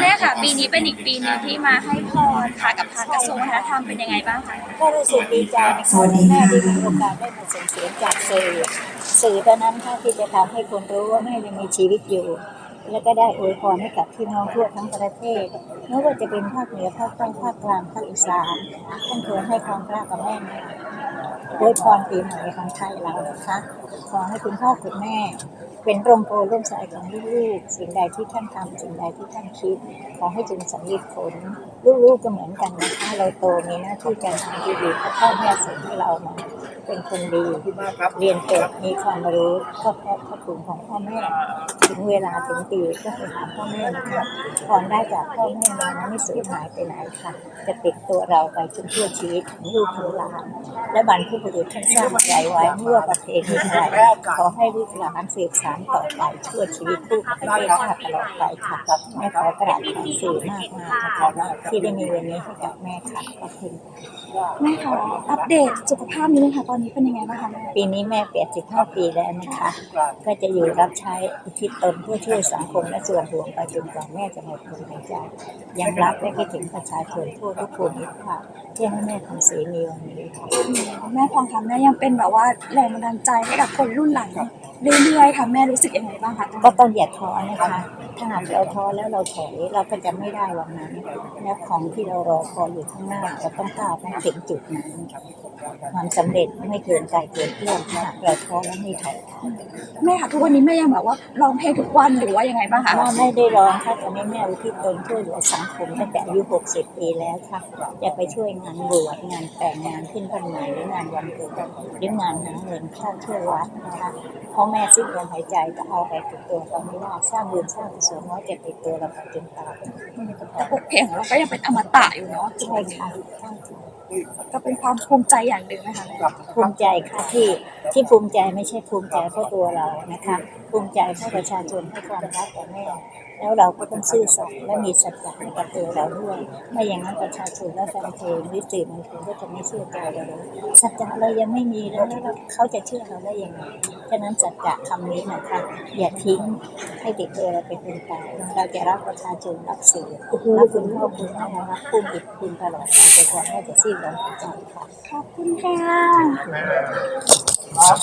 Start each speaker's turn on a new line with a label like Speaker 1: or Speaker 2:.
Speaker 1: แม่ค่ะ ปีนี้เป็นอีกปีหนึงที่มาให้พรค่ะกับทางกระทรวงวัฒนธรรมเป็นยังไงบ้างคะ
Speaker 2: ก็รู้สึกดีใจนะ
Speaker 3: สวั
Speaker 2: คะ
Speaker 3: สดี
Speaker 2: แม่
Speaker 3: ค่ะ
Speaker 2: ได้มีโอกาสได้มาส่งเสียงจากสื่อสื่อเท่านั้นค่ะที่จะทำให้คนรู้ว่าแม่ยังมีชีวิตอยู่ แล้วก็ได้อวยพรให้กับพี่น้องทั่วทั้งประเทศไม่ว่าจะเป็นภาคเหนือภาคใต้ภาคกลางภาคอีสานท่านควรให้ความกล้ากับแม่นะอวยพรปีใหม่ของไทยเรานะคะขอให้คุณพ่อคุณแม่ เป็นร่มโพล่มสายของลูกๆสิ่งใดที่ท่านทำสิ่งใดที่ท่านคิด ขอให้จงสำเร็จผล ลูกๆก็เหมือนกันนะคะเราโตมีหน้าที่การทำที่ดีเพราะพ่อแม่ส่งให้เรามา เป็นคนดีเรียนจบมีความรู้ก็เพราะพระคุณของพ่อแม่ ถึงเวลาถึงปีก็ไปหาพ่อแม่นะคะพรได้จากพ่อแม่มานะไม่สูญหายไปไหนค่ะ จะติดตัวเราไปจนทั่วชีวิตของลูกของหลาน และบรรพบุรุษท่านสร้างใจไว้เมื่อประเพณีไทยขอให้ลูกหลานสืบสานต่อไปชั่วชีวิตลูกประเทศชาติตลอดไปค่ะแม่ขอกราบขอบสื่อมากมากๆนะคะที่ได้มีวันนี้ให้กับแม่ค่ะขอบคุณ
Speaker 1: แม่คะอัปเดตสุขภาพนิดนึงค่ะตอนนี้เป็นยังไงบ้างคะแม่
Speaker 2: ปีนี้แม่85ปีแล้วนะคะ ก็จะอยู่รับใช้อุทิศตนเพื่อช่วยสังคมและส่วนรวมไปจนกว่าแม่จะหมดลมหายใจยังรักและคิดถึงประชาชนทั่วทุกภูมิภาคที่ให้แม่ทำเสียมีวันนี้ค่ะ
Speaker 1: แม่ทองค่ะแม่ยังเป็นแบบว่าแรงบันดาลใจให้กับคนรุ่นหลังเรื่อยๆค่ะแม่รู้สึกยังไงบ้างคะ
Speaker 2: ก็ต้องอย่าท้อนะคะ ถ้าหากเราท้อแล้วเราถอยเราก็จะไม่ได้วันนั้นแล้วของที่เรารอคอยอยู่ข้างหน้าเราต้องก้าวไปถึงจุดนั้นความสำเร็จไม่เกินไกลเกินเพื่อนถ้าหากเราท้อแล้วไม่ถอย
Speaker 1: แม่ค่ะทุกวันนี้แม่ยังแบบว่าร้องเพลงทุกวันหรือว่ายังไงบ้างคะ
Speaker 2: ว่าไม่ได้ร้องค่ะตอนนี้แม่อุทิศตนช่วยเหลือสังคมตั้งแต่อายุ60ปีแล้วค่ะจะไปช่วยงานบวชงานแต่งงานขึ้นบ้านใหม่หรืองานวันเกิดหรืองานหาเงินเข้าช่วยวัดนะคะเพราะแม่สิ้นลมหายใจก็เอาไปติดตัวเราไม่ได้สร้างบุญสร้างกุศลไว้จะติดตัวเราไปจนตาย
Speaker 1: แต่พวกเพลงของเราก็ยังเป็นอมตะอยู่เนาะ
Speaker 2: ใช่ค่ะ
Speaker 1: ก็เป็นความภูมิใจอย่างหนึ่งนะคะ
Speaker 2: ภูมิใจค่ะที่ที่ภูมิใจไม่ใช่ภูมิใจเพราะตัวเรานะคะ ภูมิใจเพราะประชาชนให้ความรักต่อแม่ แล้วเราก็ต้องซื่อสัตย์และมีสัจจะในกับตัวเราด้วยไม่อย่างนั้นประชาชนและแฟนเพลงหรือสื่อมวลชนก็จะไม่เชื่อใจเราเลยสัจจะเรายังไม่มีแล้วแล้วเขาจะเชื่อเราได้ยังไงฉะนั้นสัจจะคำนี้นะคะอย่าทิ้งให้ติดตัวเราเป็นคนตายเราจะรักประชาชนรักสื่อรักคุณพ่อคุณแม่รักผู้มีคุณตลอดไปจนกว่าแม่จะสิ้นลมหายใจค่ะ
Speaker 1: ขอบคุณค่ะ
Speaker 3: ครับ